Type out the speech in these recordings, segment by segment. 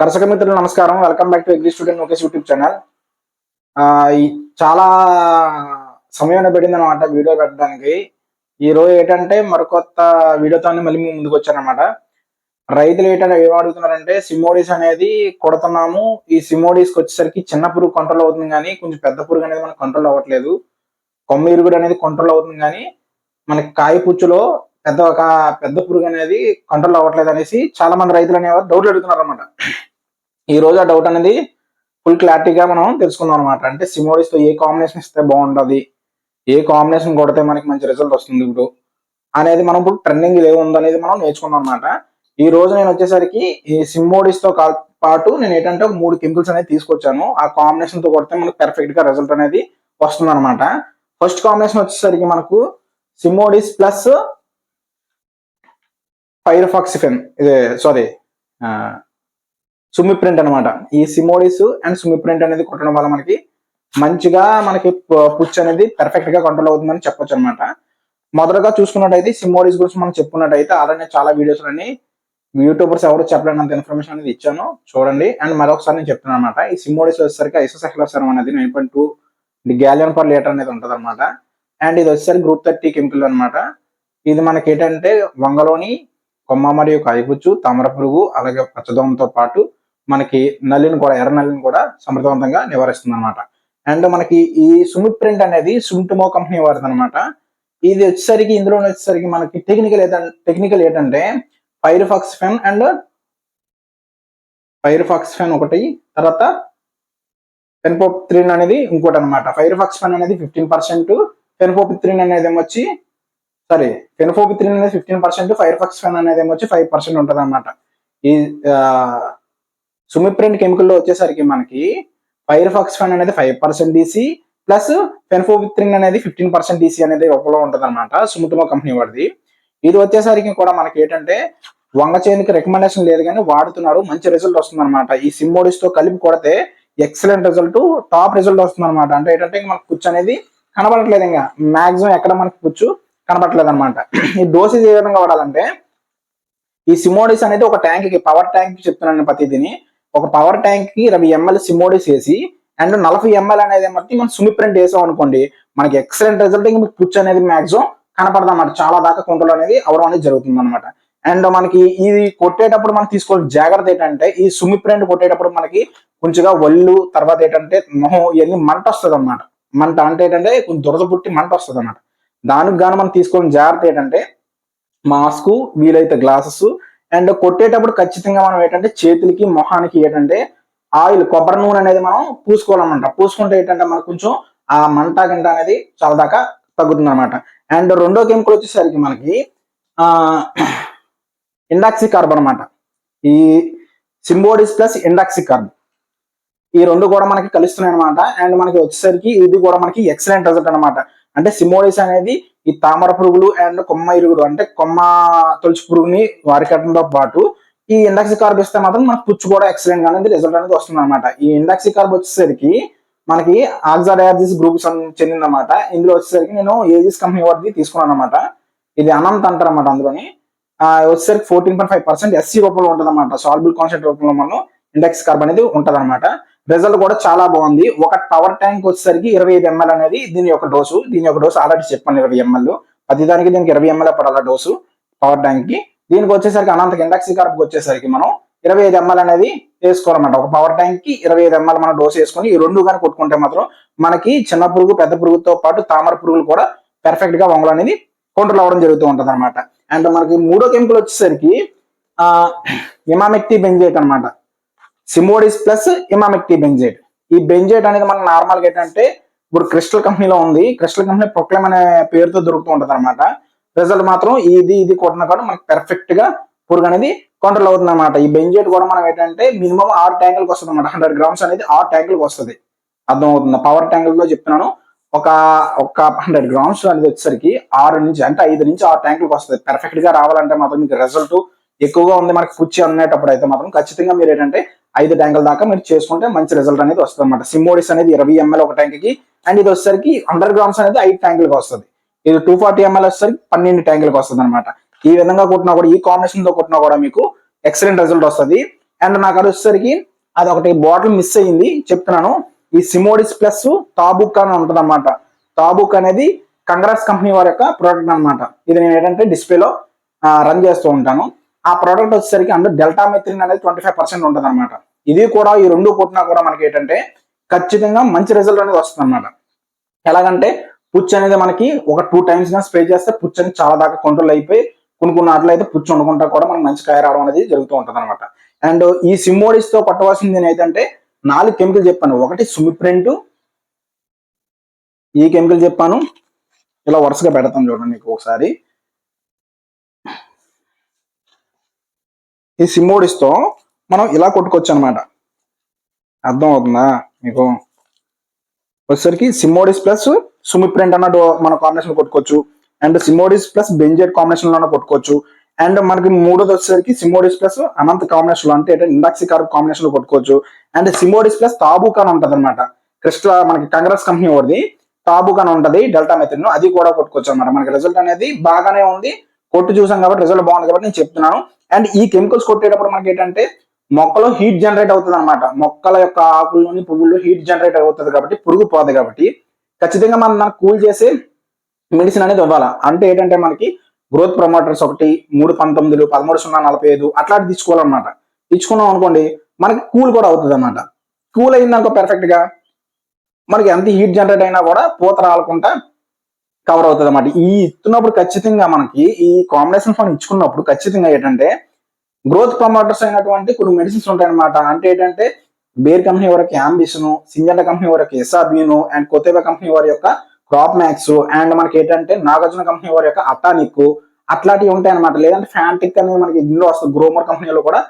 కర్షక మిత్రులు నమస్కారం. Welcome back to agri student Lokesh YouTube channel చాలా సమయం పెట్టింది అనమాట వీడియో పెట్టడానికి. ఈ రోజు ఏంటంటే మరికొత్త వీడియోతో మళ్ళీ మేము ముందుకు వచ్చానమాట రైతులు ఏంటంటే ఏం అడుగుతున్నారంటే సిమోడీస్ అనేది కొడుతున్నాము. ఈ సిమోడీస్ వచ్చేసరికి చిన్న పురుగు కంట్రోల్ అవుతుంది కానీ కొంచెం పెద్ద పురుగు అనేది మనకు కంట్రోల్ అవ్వట్లేదు. కొమ్మ ఇరుగుడు అనేది కంట్రోల్ అవుతుంది కానీ మనకి కాయపుచ్చులో పెద్ద ఒక పెద్ద పురుగు అనేది కంట్రోల్ అవ్వట్లేదు అనేసి చాలా మంది రైతులు అనేవారు డౌట్లు అడుగుతున్నారు అనమాట ఈ రోజు ఆ డౌట్ అనేది ఫుల్ క్లారిటీగా మనం తెలుసుకుందాం అనమాట అంటే సిమోడిస్తో ఏ కాంబినేషన్ ఇస్తే బాగుంటుంది? ఏ కాంబినేషన్ కొడితే మనకి మంచి రిజల్ట్ వస్తుంది ఇప్పుడు? అనేది మనం ఇప్పుడు ట్రెండింగ్ ఏముందనేది ఉందనేది మనం నేర్చుకుందాం అనమాట ఈ రోజు నేను వచ్చేసరికి ఈ సిమోడిస్తో కా- పాటు నేను ఏంటంటే ఒక మూడు కెమికల్స్ అనేది తీసుకొచ్చాను. ఆ కాంబినేషన్తో కొడితే మనకు పర్ఫెక్ట్గా రిజల్ట్ అనేది వస్తుంది అనమాట ఫస్ట్ కాంబినేషన్ వచ్చేసరికి మనకు సిమోడిస్ ప్లస్ ఫైర్ఫాక్సిఫెన్ ఇది సారీ సుమిప్రింట్ అన్నమాట. ఈ సిమోడిస్ అండ్ సుమిప్రింట్ అనేది కొట్టడం వల్ల మనకి మంచిగా మనకి పు- పుచ్చు అనేది పర్ఫెక్ట్గా కంట్రోల్ అవుతుందని చెప్పొచ్చు అనమాట మొదటగా చూసుకున్నట్టయితే సిమోడిస్ గురించి మనం చెప్పుకున్నట్టయితే ఆల్రెడీ చాలా వీడియోస్ అన్ని యూట్యూబర్స్ ఎవరు చెప్పలేనంత ఇన్ఫర్మేషన్ అనేది ఇచ్చాను. చూడండి. అండ్ మరొకసారి నేను చెప్తున్నాను అనమాట ఈ సిమోడిస్ వచ్చేసరికి ఐసోసెక్లోసరం అనేది nine point two gallon per litre అనేది ఉంటుంది అనమాట అండ్ ఇది వచ్చేసరికి గ్రూప్ థర్టీ కెమికల్ అన్నమాట. ఇది మనకి ఏంటంటే వంగలోని కొమ్మ మరియు కాయపుచ్చు తామర పురుగు అలాగే పచ్చదోమతో పాటు మనకి నల్లిని కూడా ఎర్ర నల్లిని కూడా సమర్థవంతంగా నివారిస్తుంది అనమాట అండ్ మనకి ఈ సుమిప్రింట్ అనేది సుమిటమో కంపెనీ వారిది అనమాట ఇది వచ్చేసరికి ఇందులో వచ్చేసరికి మనకి టెక్నికల్ టెక్నికల్ ఏంటంటే fire fox fen and firefox fen ఒకటి తర్వాత ఫెన్పోపిత్రిన్ అనేది ఇంకోటి అనమాట ఫైర్ఫాక్స్ ఫెన్ అనేది ఫిఫ్టీన్ పర్సెంట్ ఫెన్పోపిత్రిన్ అనేది ఏమొచ్చి సారీ ఫెన్ఫోపిత్రిన్ అనేది ఫిఫ్టీన్ పర్సెంట్ ఫైర్ ఫాక్స్ ఫెన్ అనేది ఏమొచ్చి ఫైవ్ పర్సెంట్ ఉంటుంది అనమాట ఈ సుమిప్రింట్ కెమికల్లో వచ్చేసరికి మనకి ఫైర్ఫాక్స్ ఫెన్ అనేది ఫైవ్ పర్సెంట్ డీసీ ప్లస్ ఫెన్ఫోపిత్రిన్ అనేది ఫిఫ్టీన్ పర్సెంట్ డీసీ అనేది ఒకలో ఉంటుంది అనమాట సుమిటమో కంపెనీ వాడిది. ఇది వచ్చేసరికి కూడా మనకి ఏంటంటే వంగ చేనుకి రికమెండేషన్ లేదు కానీ వాడుతున్నారు మంచి రిజల్ట్ వస్తుంది అనమాట ఈ సిమ్మోడిస్తో కలిపి కొడితే ఎక్సలెంట్ రిజల్ట్ టాప్ రిజల్ట్ వస్తుంది అనమాట అంటే ఏంటంటే మనకు కుచ్చు అనేది కనబడట్లేదు ఇంకా. మాక్సిమం ఎక్కడ మనకి పుచ్చు కనబడట్లేదు అనమాట ఈ డోసేజ్ ఏ విధంగా వాడాలంటే ఈ సిమోడిస్ అనేది ఒక ట్యాంక్కి పవర్ ట్యాంక్కి చెప్తున్నాను ప్రతిదిని. ఒక పవర్ ట్యాంక్కి ఇరవై ఎంఎల్ సిమోడిస్ వేసి అండ్ నలభై ఎంఎల్ అనేది బట్టి మనం సుమిప్రింట్ వేసాం అనుకోండి మనకి ఎక్సలెంట్ రిజల్ట్ ఇంక పుచ్చు అనేది మాక్సిమం కనపడదాం అనమాట చాలా దాకా కొంటలు అనేది అవడం అనేది జరుగుతుంది అనమాట అండ్ మనకి ఇది కొట్టేటప్పుడు మనం తీసుకోవాల్సిన జాగ్రత్త ఏంటంటే ఈ సుమిప్రింట్ కొట్టేటప్పుడు మనకి కొంచెంగా ఒళ్ళు తర్వాత ఏంటంటే మొహం ఇవన్నీ మంట వస్తుంది అనమాట మంట అంటే ఏంటంటే కొంచెం దురద పుట్టి మంట వస్తుంది అనమాట దానికి గాను మనం తీసుకోవాల్సిన జాగ్రత్త ఏంటంటే మాస్క్ వీలైతే గ్లాసెస్ అండ్ కొట్టేటప్పుడు ఖచ్చితంగా మనం ఏంటంటే చేతులకి మొహానికి ఏంటంటే ఆయిల్ కొబ్బరి నూనె అనేది మనం పూసుకోవాలన్నమాట. పూసుకుంటే ఏంటంటే మనకు కొంచెం ఆ మంట గంట అనేది చాలా దాకా తగ్గుతుంది అనమాట అండ్ రెండో కెమికల్ వచ్చేసరికి మనకి ఆ ఇండాక్సి కార్బ్ అనమాట ఈ సింబోడిస్ ప్లస్ ఇండాక్సి కార్బన్ ఈ రెండు కూడా మనకి కలుస్తున్నాయి అనమాట అండ్ మనకి వచ్చేసరికి ఇది కూడా మనకి ఎక్సలెంట్ రిజల్ట్ అనమాట అంటే సిమోడిస్ అనేది ఈ తామర పురుగులు అండ్ కొమ్మ ఇరుగుడు అంటే కొమ్మ తొలచు పురుగుని వారికట్టడంతో పాటు ఈ ఇండక్సి కార్బ్ ఇస్తే మాత్రం మనకు పుచ్చు కూడా ఎక్సలెంట్ అనేది రిజల్ట్ అనేది వస్తుంది అనమాట ఈ ఇండక్సి కార్బ్ వచ్చేసరికి మనకి ఆక్సాడయాజిస్ గ్రూప్ చెందిందన్నమాట. ఇందులో వచ్చేసరికి నేను ఏజిస్ కంపెనీ వాడిది తీసుకున్నాను అనమాట ఇది అనంత అంటారు అనమాట అందులోని వచ్చేసరికి fourteen point five percent SC రూపంలో ఉంటుంది అనమాట సాల్బుల్ కాన్సెంట్ రూపంలో మనం ఇండెక్స్ కార్బ్ అనేది ఉంటుంది అనమాట రిజల్ట్ కూడా చాలా బాగుంది. ఒక పవర్ ట్యాంక్ వచ్చేసరికి ఇరవై ఐదు ఎంఎల్ అనేది దీని యొక్క డోసు దీని యొక్క డోసు ఆల్రెడీ చెప్పాను ఇరవై ఎంఎల్ ప్రతి దానికి దీనికి ఇరవై ఎంఎల్ పడాల డోసు పవర్ ట్యాంక్కి. దీనికి వచ్చేసరికి అనంత ఇండక్సీ కార్బ్ వచ్చేసరికి మనం ఇరవై ఐదు ఎంఎల్ అనేది వేసుకోవాలన్నమాట. ఒక పవర్ ట్యాంక్కి ఇరవై ఐదు ఎంఎల్ మనం డోస్ వేసుకొని ఈ రెండు కానీ కొట్టుకుంటే మాత్రం మనకి చిన్న పురుగు పెద్ద పురుగుతో పాటు తామర పురుగులు కూడా పెర్ఫెక్ట్గా వంగలు అనేది కంట్రోల్ అవ్వడం జరుగుతూ ఉంటది అనమాట అండ్ మనకి మూడో కెమికల్ వచ్చేసరికి ఆ ఇమామెక్టి బెంజేట్ అన్నమాట. సిమోడిస్ ప్లస్ ఇమామెక్టి బెంజేట్ ఈ బెంజేట్ అనేది మనకు నార్మల్గా ఏంటంటే ఇప్పుడు క్రిస్టల్ కంపెనీలో ఉంది. క్రిస్టల్ కంపెనీ ప్రొక్లెమ్ అనే పేరుతో దొరుకుతూ ఉంటుంది అనమాట రిజల్ట్ మాత్రం ఇది ఇది కొట్టిన కూడా మనకి పెర్ఫెక్ట్గా పురుగు అనేది కంట్రోల్ అవుతుంది అనమాట ఈ బెంజేట్ కూడా మనం ఏంటంటే మినిమం ఆరు ట్యాంకులకు వస్తుంది అనమాట హండ్రెడ్ గ్రామ్స్ అనేది ఆరు ట్యాంకులకు వస్తుంది. అర్థం అవుతుంది పవర్ ట్యాంకులతో చెప్తున్నాను ఒక ఒక హండ్రెడ్ గ్రామ్స్ అనేది వచ్చేసరికి ఆరు నుంచి అంటే ఐదు నుంచి ఆరు ట్యాంకులకు వస్తుంది. పెర్ఫెక్ట్గా రావాలంటే మాత్రం మీకు రిజల్ట్ ఎక్కువగా ఉంది మనకి పుచ్చి అనేటప్పుడు అయితే మాత్రం ఖచ్చితంగా మీరు ఏంటంటే ఐదు ట్యాంకుల దాకా మీరు చేసుకుంటే మంచి రిజల్ట్ అనేది వస్తుంది అనమాట సిమ్మోడిస్ అనేది ఇరవై ఎంఎల్ ఒక ట్యాంక్కి అండ్ ఇది వచ్చేసరికి హండ్రెడ్ గ్రామ్స్ అనేది ఐదు ట్యాంకులకు వస్తుంది. ఇది టూ ఫార్టీ ఎంఎల్ వచ్చేసరికి పన్నెండు ట్యాంకులకు వస్తుంది అనమాట ఈ విధంగా కొట్టినా కూడా ఈ కాంబినేషన్తో కొట్టినా కూడా మీకు ఎక్సలెంట్ రిజల్ట్ వస్తుంది. అండ్ నాకు అది వచ్చేసరికి అది ఒకటి బాటిల్ మిస్ అయ్యింది. చెప్తున్నాను ఈ సిమోడిస్ ప్లస్ తాబుక్ అని ఉంటుంది అనమాట తాబుక్ అనేది కంగ్రాస్ కంపెనీ వారి యొక్క ప్రోడక్ట్ అన్నమాట. ఇది నేను ఏంటంటే డిస్ప్లేలో రన్ చేస్తూ ఉంటాను. ఆ ప్రోడక్ట్ వచ్చేసరికి అందులో డెల్టా మెథిలిన్ అనేది ట్వంటీ ఫైవ్ పర్సెంట్ ఉంటుంది అనమాట ఇది కూడా ఈ రెండు కొట్టినా కూడా మనకి ఏంటంటే ఖచ్చితంగా మంచి రిజల్ట్ అనేది వస్తుంది అనమాట ఎలాగంటే పుచ్చు అనేది మనకి ఒక టూ టైమ్స్గా స్ప్రే చేస్తే పుచ్చు అనేది చాలా దాకా కంట్రోల్ అయిపోయి కొన్ని కొన్ని ఆటలు అయితే పుచ్చు వండుకుంటా కూడా మనకి మంచి కాయ రావడం అనేది జరుగుతూ ఉంటుంది అనమాట అండ్ ఈ సిమ్మోడిస్తో పట్టవలసింది ఏంటంటే నాలుగు కెమికల్ చెప్పాను. ఒకటి సుమిప్రింట్. ఈ కెమికల్ చెప్పాను. ఇలా వరుసగా పెడతాను చూడండి మీకు ఒకసారి. ఈ సిమ్మోడిస్తో మనం ఇలా కొట్టుకోవచ్చు అనమాట అర్థం అవుతుందా మీకు? వచ్చేసరికి సిమ్మోడిస్ ప్లస్ సుమిప్రింట్ అన్నట్టు మన కాంబినేషన్ కొట్టుకోవచ్చు. అండ్ సిమోడిస్ ప్లస్ బెంజెట్ కాంబినేషన్లోనే కొట్టుకోవచ్చు. అండ్ మనకి మూడోది వచ్చేసరికి సిమోడిస్ ప్లస్ అనంత్ కాంబినేషన్లో అంటే ఇండాక్సికార్ కాంబినేషన్లో కొట్టుకోవచ్చు. అండ్ సిమోడిస్ ప్లస్ తాబూక్ అని ఉంటది అనమాట క్రిస్టల్ మనకి కాంగ్రెస్ కంపెనీ వాడిది తాబూక్ అని ఉంటది డెల్టా మెథడ్ అది కూడా కొట్టుకోవచ్చు అనమాట మనకి రిజల్ట్ అనేది బాగానే ఉంది. కొట్టు చూసాం కాబట్టి రిజల్ట్ బాగుంది కాబట్టి నేను చెప్తున్నాను. అండ్ ఈ కెమికల్స్ కొట్టేటప్పుడు మనకి ఏంటంటే మొక్కలో హీట్ జనరేట్ అవుతుంది అనమాట మొక్కల యొక్క ఆకుల్లోని పువ్వుల్లో హీట్ జనరేట్ అవుతుంది కాబట్టి పురుగు పోదు కాబట్టి ఖచ్చితంగా మనం మనం కూల్ చేసి మెడిసిన్ అనేది ఇవ్వాలి. అంటే ఏంటంటే మనకి గ్రోత్ ప్రమోటర్స్ ఒకటి మూడు పంతొమ్మిదిలు పదమూడు సున్నా నలభై ఐదు అట్లాంటి తీసుకోవాలన్నమాట. తీసుకున్నాం అనుకోండి మనకి కూల్ కూడా అవుతుంది అనమాట కూల్ అయిందనుకో పర్ఫెక్ట్గా మనకి ఎంత హీట్ జనరేట్ అయినా కూడా పూత రాలకుండా కవర్ అవుతుంది అన్నమాట. ఈ ఇస్తున్నప్పుడు ఖచ్చితంగా మనకి ఈ కాంబినేషన్ ఫండ్ ఇచ్చుకున్నప్పుడు ఖచ్చితంగా ఏంటంటే గ్రోత్ ప్రమోటర్స్ అయినటువంటి కొన్ని మెడిసిన్స్ ఉంటాయి అనమాట అంటే ఏంటంటే బేర్ కంపెనీ వరకు యాంబిషన్ సింజంట కంపెనీ వరకు ఎస్ఆర్బిను అండ్ కొత్తేబా కంపెనీ వారి యొక్క క్రాప్ మ్యాక్స్ అండ్ మనకి ఏంటంటే నాగార్జున కంపెనీ వారి యొక్క అటానిక్ అట్లాంటివి ఉంటాయి అనమాట లేదంటే ఫ్యాంటిక్ అనేవి మనకి ఇందులో వస్తుంది గ్రోమర్ కంపెనీలో కూడా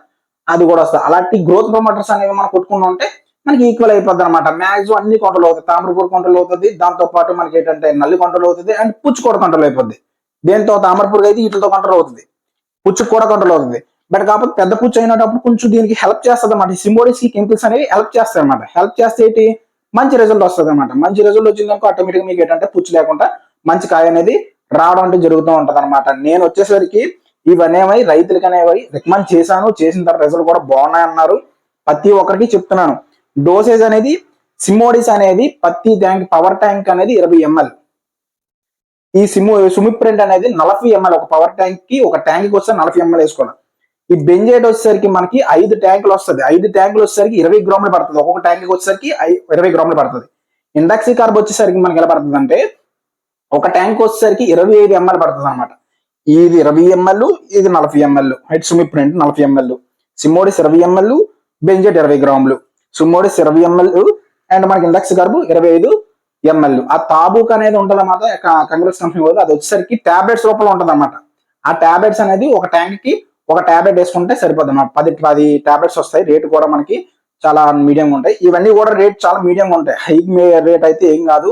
అది కూడా వస్తుంది అలాంటి గ్రోత్ ప్రమోటర్స్ అనేవి మనం కొట్టుకుంటూ ఉంటే మనకి ఈక్వల్ అయిపోద్ది అనమాట మ్యాక్సిమం అన్ని కొండలు అవుతాయి. తామరపూర్ కొండలు అవుతుంది. దాంతో పాటు మనకి ఏంటంటే నల్లి కొండలు అవుతుంది. అండ్ పుచ్చు కూడా అయిపోద్ది. దేంతో? తామరపూర్ అయితే వీటితో కొంటలు అవుతుంది. పుచ్చు కూడా అవుతుంది. బట్ కాకపోతే పెద్ద పుచ్చు అయినప్పుడు కొంచెం దీనికి హెల్ప్ చేస్తుంది అనమాట సింబోడిస్ కెమికల్స్ అనేవి హెల్ప్ చేస్తాయి అనమాట హెల్ప్ చేస్తే ఏంటి? మంచి రిజల్ట్ వస్తుంది అనమాట మంచి రిజల్ట్ వచ్చిందనుకో ఆటోమేటిక్ మీకు ఏంటంటే పుచ్చు లేకుండా మంచి కాయ అనేది రావడం అంటే జరుగుతూ ఉంటది అనమాట నేను వచ్చేసరికి ఇవన్నీ రైతులకి అనేవి రికమెండ్ చేశాను. చేసిన తర్వాత రిజల్ట్ కూడా బాగున్నాయి అన్నారు ప్రతి ఒక్కరికి చెప్తున్నాను. డోసేజ్ అనేది సిమోడిస్ అనేది ప్రతి ట్యాంక్ పవర్ ట్యాంక్ అనేది ఇరవై ఎంఎల్. ఈ సిము సుమిప్రింట్ అనేది నలభై ఎంఎల్. ఒక పవర్ ట్యాంక్కి ఒక ట్యాంక్కి వస్తే నలభై ఎంఎల్ వేసుకోవాలి. ఈ బెంజేట్ వచ్చేసరికి మనకి ఐదు ట్యాంకులు వస్తుంది. ఐదు ట్యాంకులు వచ్చేసరికి ఇరవై గ్రాములు పడుతుంది. ఒక్కొక్క ట్యాంక్ వచ్చేసరికి ఇరవై గ్రాములు పడుతుంది. ఇండక్సీ కార్బ్ వచ్చేసరికి మనకి ఎలా పడుతుంది అంటే ఒక ట్యాంక్ వచ్చేసరికి ఇరవై ఐదు ఎంఎల్ పడుతుంది అనమాట ఇది ఇరవై ఎంఎల్ ఇది నలభై ఎంఎల్. హైట్ సుమిప్రింట్ నలభై ఎంఎల్. సిమోడిస్ ఇరవై ఎంఎల్ బెంజెట్ ఇరవై గ్రాములు. సుమోడిస్ ఇరవై ఎంఎల్ అండ్ మనకి ఇండక్స్ కార్బు ఇరవై ఐదు ఎంఎల్ ఆ తాబూక్ అనేది ఉంటుంది అన్నమాట. కాంగ్రెస్ కంపెనీ వాళ్ళు. అది వచ్చేసరికి టాబ్లెట్స్ రూపంలో ఉంటుంది అనమాట ఆ టాబ్లెట్స్ అనేది ఒక ట్యాంక్కి ఒక టాబ్లెట్ వేసుకుంటే సరిపోతుంది అన్నమాట. పది పది టాబ్లెట్స్ వస్తాయి. రేట్ కూడా మనకి చాలా మీడియంగా ఉంటాయి. ఇవన్నీ కూడా రేట్ చాలా మీడియంగా ఉంటాయి. హై రేట్ అయితే ఏం కాదు.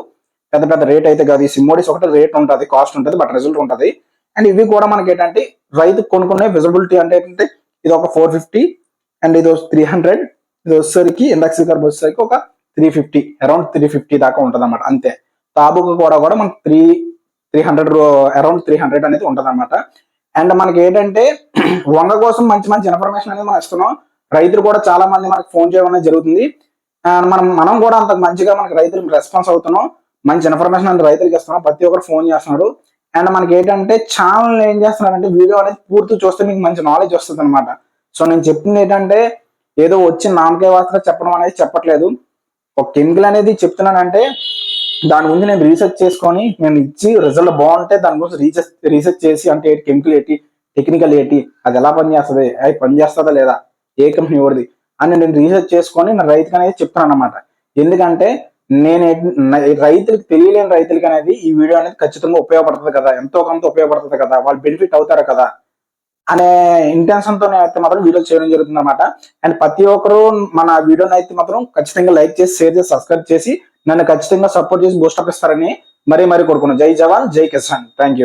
పెద్ద పెద్ద రేట్ అయితే కాదు. ఈ సిమ్మోడిస్ ఒకటి రేట్ ఉంటుంది. కాస్ట్ ఉంటుంది. బట్ రిజల్ట్ ఉంటుంది. అండ్ ఇవి కూడా మనకి ఏంటంటే రైతు కొనుక్కునే విజిబిలిటీ అంటే ఏంటంటే ఇది ఒక ఫోర్ ఫిఫ్టీ అండ్ ఇది త్రీ హండ్రెడ్ ఇది వచ్చేసరికి ఇండక్స్ కార్బ్ వచ్చేసరికి ఒక three fifty around three fifty దాకా ఉంటుంది అనమాట అంతే. తాబుకు కూడా కూడా మనకి three three hundred around three hundred అనేది ఉంటుంది అనమాట అండ్ మనకి ఏంటంటే వంగ కోసం మంచి మంచి ఇన్ఫర్మేషన్ అనేది మనం ఇస్తున్నాం. రైతులు కూడా చాలా మంది మనకి ఫోన్ చేయడం జరుగుతుంది. అండ్ మనం మనం కూడా అంత మంచిగా మనకి రైతులకు రెస్పాన్స్ అవుతున్నాం. మంచి ఇన్ఫర్మేషన్ అనేది రైతులకు ఇస్తున్నాం. ప్రతి ఒక్కరు ఫోన్ చేస్తున్నాడు. అండ్ మనకి ఏంటంటే ఛానల్ ఏం చేస్తున్నారంటే వీడియో అనేది పూర్తి చూస్తే మీకు మంచి నాలెడ్జ్ వస్తుంది అనమాట సో నేను చెప్పింది ఏంటంటే ఏదో వచ్చి నామకే వాస్తగా చెప్పడం అనేది చెప్పట్లేదు. ఒక కెమికల్ అనేది చెప్తున్నానంటే దాని గురించి నేను రీసెర్చ్ చేసుకొని నేను ఇచ్చి రిజల్ట్ బాగుంటే దాని గురించి రీసెర్చ్ రీసెర్చ్ చేసి అంటే కెమికల్ ఏంటి టెక్నికల్ ఏంటి అది ఎలా పనిచేస్తుంది అది పనిచేస్తుందా లేదా ఏ కంపెనీ ఎవరిది అని నేను రీసెర్చ్ చేసుకొని నా రైతుకి అనేది చెప్తున్నాను అనమాట ఎందుకంటే నేను రైతులకు తెలియలేని రైతులకి అనేది ఈ వీడియో అనేది ఖచ్చితంగా ఉపయోగపడుతుంది కదా ఎంతో కొంత ఉపయోగపడుతుంది కదా వాళ్ళు బెనిఫిట్ అవుతారు కదా. అనే ఇంటెన్షన్ తోనే అయితే మాత్రం వీడియో చేయడం జరుగుతుంది అనమాట అండ్ ప్రతి ఒక్కరు మన వీడియోని అయితే మాత్రం ఖచ్చితంగా లైక్ చేసి షేర్ చేసి సబ్స్క్రైబ్ చేసి నన్ను ఖచ్చితంగా సపోర్ట్ చేసి బూస్టప్ ఇస్తారని మరీ మరీ కోరుకున్నాను జై జవాన్ జై కిసాన్. Thank you